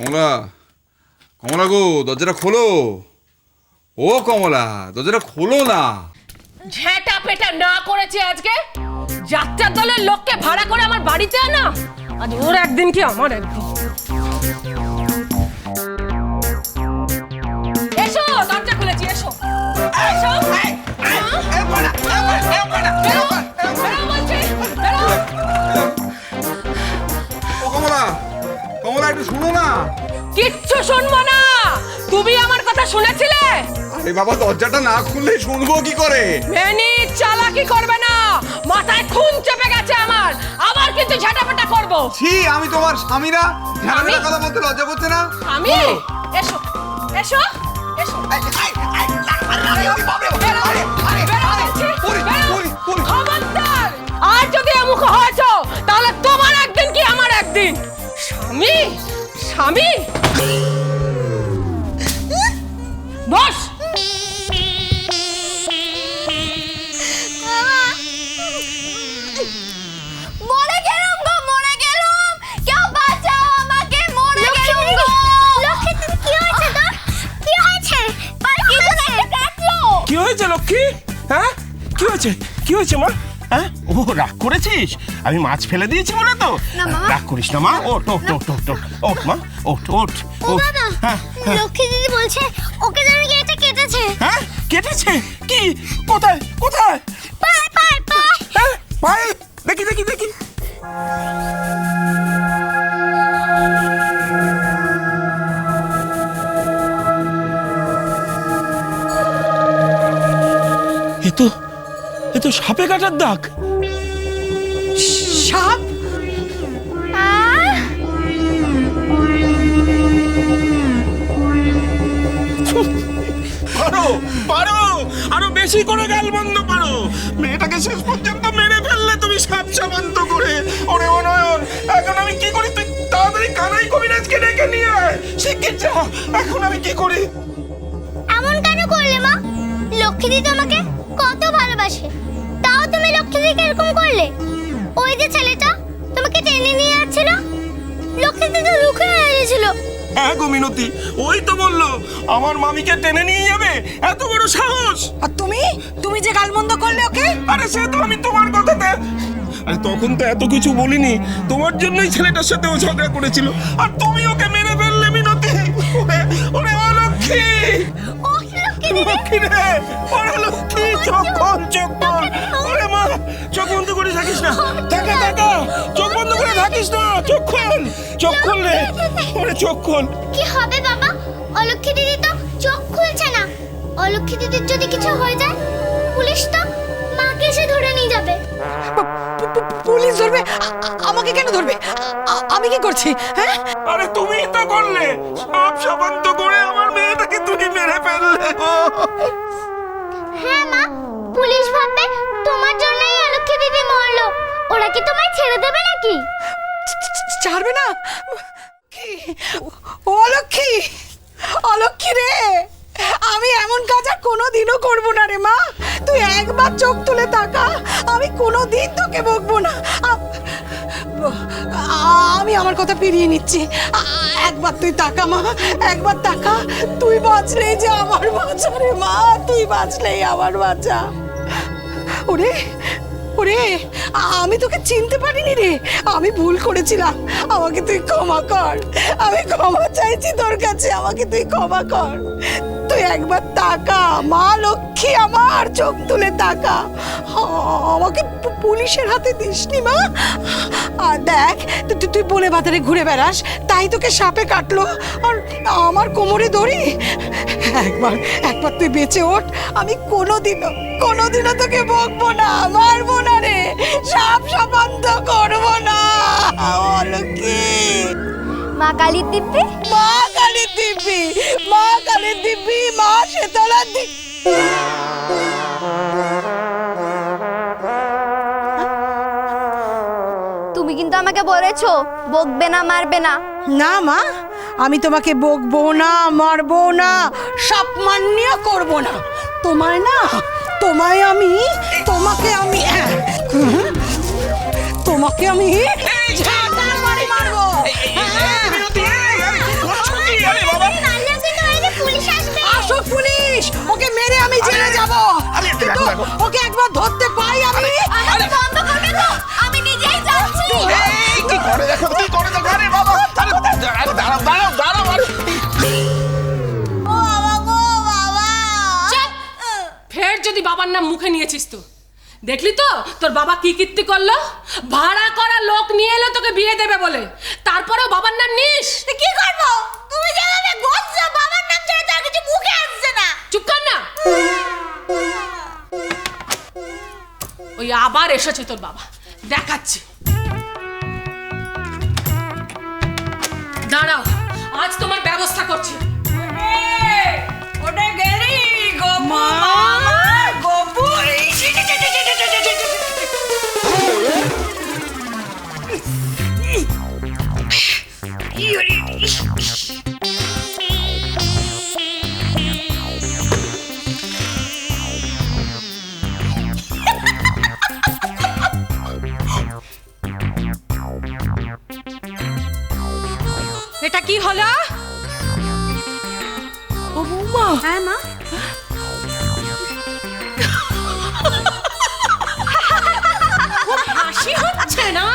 কমলা কমলা গো দরজাটা খোলো। ও কমলা দরজাটা খোলো না। ঝেঁটা পেটা না করেছে আজকে? যাত্রার দলের লোককে ভাড়া করে আমার বাড়িতে আনা? আজ ওর একদিন কি আমার একদিন? এসো দরজা খুলেছি এসো। এসো। হ্যাঁ? কমলা কমলা একটু শোনো না। কিচ্ছু শুনব না তুমি আমার কথা শুনেছিলে আরে বাবা দরজাটা না খুললে শুনব কি করে মেনি চালাকি করবে না মাথায় খুন চেপে গেছে আমার আবার কিন্তু ঝাটাপাটা করব ছি আমি তোমার স্বামীরা ঝামেলা? কথা বলতে লজ্জা করতে না আমি এসো এসো এসো লক্ষ্মী হ্যাঁ? কি হয়েছে? কি হয়েছে মা? হ্যাঁ? ও রাগ করেছিস? আমি মাছ ফেলে দিয়েছি বলে তো। রাগ করিস না মা। ওট ওট ওট ওট ওট ওট মা। ওট ওট ও ওট। বাবা হ্যাঁ হ্যাঁ, লক্ষ্মী দিদি বলছে ওকে যেন গেটে কেটেছে। হ্যাঁ? কেটেছে? কি? কোথায়? কোথায়? পায়ে পায়ে পায়ে। হ্যাঁ পায়ে। দেখি দেখি দেখি। তো সাপে কাটার দাগ। সাপ? পারো পারো! আরও বেশি করে গাল বন্ধ পারো মেয়েটাকে শেষ পর্যন্ত মেরে ফেললে তুমি সাপ সাবান্ত করে। ওরে অনয়ন এখন আমি কি করি? তুই তাড়াতাড়ি কানাই কবিরাজকে ডেকে নিয়ে আয়। শিগগির যা এখন আমি কি করি? এমন কেন করলে মা? লক্ষ্মী দিদি তোমাকে কত ভালোবাসে। তুমি লক্ষ্মী দিদিকে এরকম করলে? ওই যে ছেলেটা তোমাকে টেনে নিয়ে যাচ্ছিল লক্ষ্মী দিদি রুখে হয়ে হ্যাঁ গো মিনতি ওই তো বলল আমার মামিকে টেনে নিয়ে যাবে? এত বড় সাহস! আর তুমি? তুমি যে গালমন্দ করলে ওকে? আরে সে তো আমি তোমার কথাতে আরে তখন তো এত কিছু বলিনি। তোমার জন্যই ছেলেটার সাথে ও ঝগড়া করেছিল। আর তুমি ওকে মেরে ফেললে মিনতি। ওরে অলক্ষী! ও লক্ষ্মী লক্ষ্মী রে? ওরে লক্ষ্মী চোখ খোল। না। টাকা টাকা চোখ বন্ধ করে থাকিস না। চোখ খোল। চোখ খোল রে ওরে চোখ খোল। কি হবে বাবা? অলক্ষ্মী দিদি তো চোখ খুলছে না। অলক্ষ্মী দিদির যদি কিছু হয়ে যায় পুলিশ তো মাকে এসে ধরে নিয়ে যাবে। পুলিশ ধরবে? আমাকে কেন ধরবে? আমি কি করছি? হ্যাঁ? আরে তুমিই তো করলে। সব সাবান্ত করে আমার মেয়েটাকে তুমি মেরে ফেললে হ্যাঁ মা পুলিশ ভাববে তোমার মরলো ওরা কি তোমায় ছেড়ে দেবে নাকি? ছাড়বে না। অলক্ষী। অলক্ষী রে। আমি এমন কাজ আর কোনোদিনও করব না রে মা। তুই একবার চোখ তুলে তাকা। আমি কোনোদিন তোকে বকবো না। আমি আমার কথা পেরিয়ে নিচ্ছি। একবার তুই তাকা মা। একবার তাকা। তুই বাঁচলেই যে আমার বাঁচা রে মা। তুই বাঁচলেই আমার বাঁচা। ওরে ওরে আমি তোকে চিনতে পারিনি রে। আমি ভুল করেছিলাম। আমাকে তুই ক্ষমা কর। আমি ক্ষমা চাইছি তোর কাছে। আমাকে তুই ক্ষমা কর। তুই একবার তাকা, মা লক্ষ্মী আমার চোখ তুলে তাকা। আমাকে পুলিশের হাতে দিসনি মা। আর দেখ তুই বলে বাজারে ঘুরে বেড়াস তাই তোকে সাপে কাটলো আর আমার কোমরে দড়ি। একবার একবার তুই বেঁচে ওঠ আমি কোনোদিনও কোনোদিনও তোকে বকবো না মারবো না রে। সাপ সাপান্ত করব না অলকে। মা কালী দিব্যি? মা কালী দিব্যি মা কালী দিব্যি মা শেতলা দিব্যি। তুমি কিন্তু আমাকে বলেছ বকবে না মারবে না। না মা আমি তোমাকে বকবো না মারবো না সাপ মান্য করব না। তোমায় না তোমায় আমি তোমাকে আমি হ্যাঁ, তোমাকে আমি ঝাঁটার বাড়ি মারবো। ওকে একবার ধরতে পাই আমি? বন্ধ করবে তো। আমি নিজেই যাচ্ছি। এই কি করে দেখো? কি করে দেখো? আরে বাবা আরে আরে দাঁড়াও দাঁড়াও দাঁড়াও আরে। ও বাবা গো বাবা। ফের যদি বাবার নাম মুখে নিয়েছিস তো দেখলি তো তোর বাবা কি কীর্তি করল? ভাড়া করা লোক নিয়ে এলো তোকে বিয়ে দেবে বলে। তারপরেও বাবার নাম নিস? কি করব? তুমি যেভাবে বলছো বাবার নাম ছাড়া তার কিছু মুখে আসছে না। চুপ কর না। ওই আবার এসেছে তোর বাবা। দেখাচ্ছি। দাঁড়াও আজ তোমার ব্যবস্থা করছি। ওটা গেলি গো গপু এটা কি হলো ও হ্যাঁ মা হাসি হচ্ছে না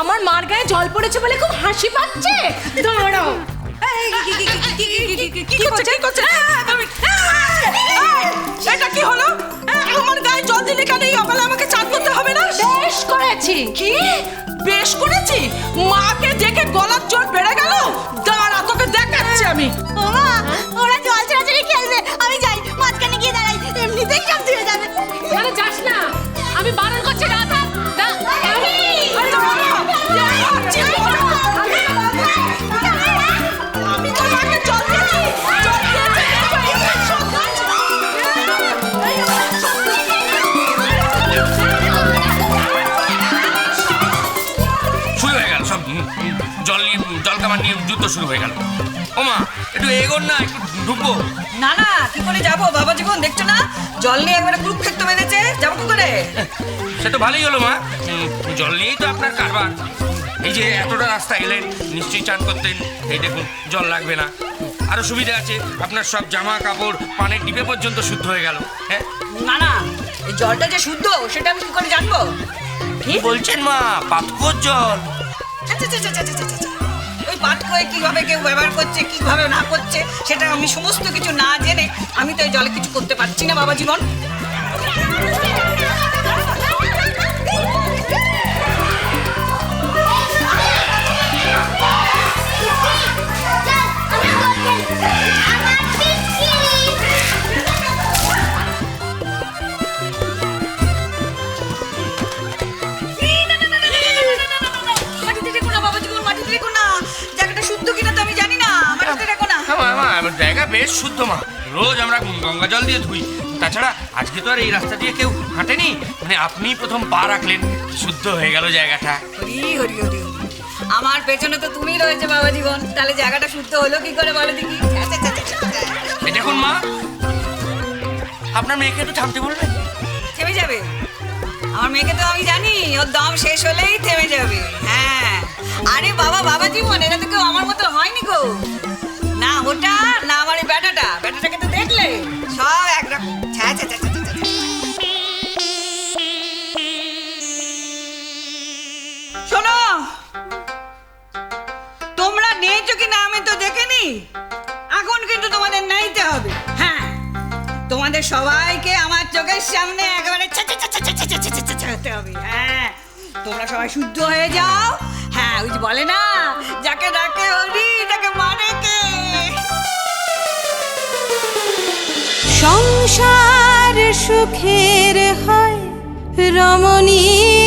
আমার মার গায়ে জল পড়েছে বলে খুব হাসি পাচ্ছে দাঁড়াও কি করছে কি করছে সেটা কি হলো করেছি? কি? বেশ করেছি? মাকে দেখে গলার জোর বেড়ে গেল? দাঁড়া, তোকে দেখাচ্ছি আমি। ওমা যুদ্ধ শুরু হয়ে গেল। ওমা একটু এগোন না একটু ঢুকবো। না না কি করে যাব। বাবা জীবন দেখছ না? জল নিয়ে একবারে কুরুক্ষেত্র বেঁধেছে। যাব কি করে সে তো ভালোই হলো মা। জল নিয়েই তো আপনার কারবার। এই যে এতটা রাস্তা এলেন নিশ্চয়ই চান করতেন। এই দেখুন জল লাগবে না। আরও সুবিধা আছে আপনার সব জামা কাপড় পানের ডিপে পর্যন্ত শুদ্ধ হয়ে গেল। হ্যাঁ? না না এই জলটা যে শুদ্ধ সেটা আমি কি করে জানব? কি বলছেন মা? পাতকর জল। আচ্ছা, আচ্ছা, আচ্ছা, আচ্ছা, আচ্ছা, করে কীভাবে কেউ ব্যবহার করছে, কীভাবে না করছে, সেটা আমি সমস্ত কিছু না জেনে আমি তো এই জলে কিছু করতে পারছি না, বাবা জীবন। মা, মা, আমার জায়গা বেশ শুদ্ধ মা। রোজ আমরা গঙ্গা জল দিয়ে ধুই। তাছাড়া আজকে তো আর এই রাস্তা দিয়ে কেউ হাঁটেনি। মানে আপনি প্রথম পা রাখলেন শুদ্ধ হয়ে গেল জায়গাটা। হরি হরি হরি। আমার পেছনে তো তুমি রয়েছে বাবা জীবন। তাহলে জায়গাটা শুদ্ধ হলো কি করে বলো দেখি? দেখুন মা আপনার মেয়েকে একটু থামতে বলবেন থেমে যাবে? আমার মেয়েকে তো আমি জানি ওর দম শেষ হলেই থেমে যাবে। হ্যাঁ। আরে বাবা বাবা জীবন এটা তো কেউ আমার মতো হয়নি গো। ওটা না আমার ব্যাটাটা ব্যাটাটাকে তো দেখলে সব একরকম। শোনো তোমরা নেয়েছো কি না আমি তো দেখিনি এখন কিন্তু তোমাদের নাইতে হবে হ্যাঁ তোমাদের সবাইকে আমার চোখের সামনে একেবারে হবে হ্যাঁ তোমরা সবাই শুদ্ধ হয়ে যাও হ্যাঁ ওই বলে না যাকে ডাকে হরি তাকে মানে সংসার সুখের হয় রমণী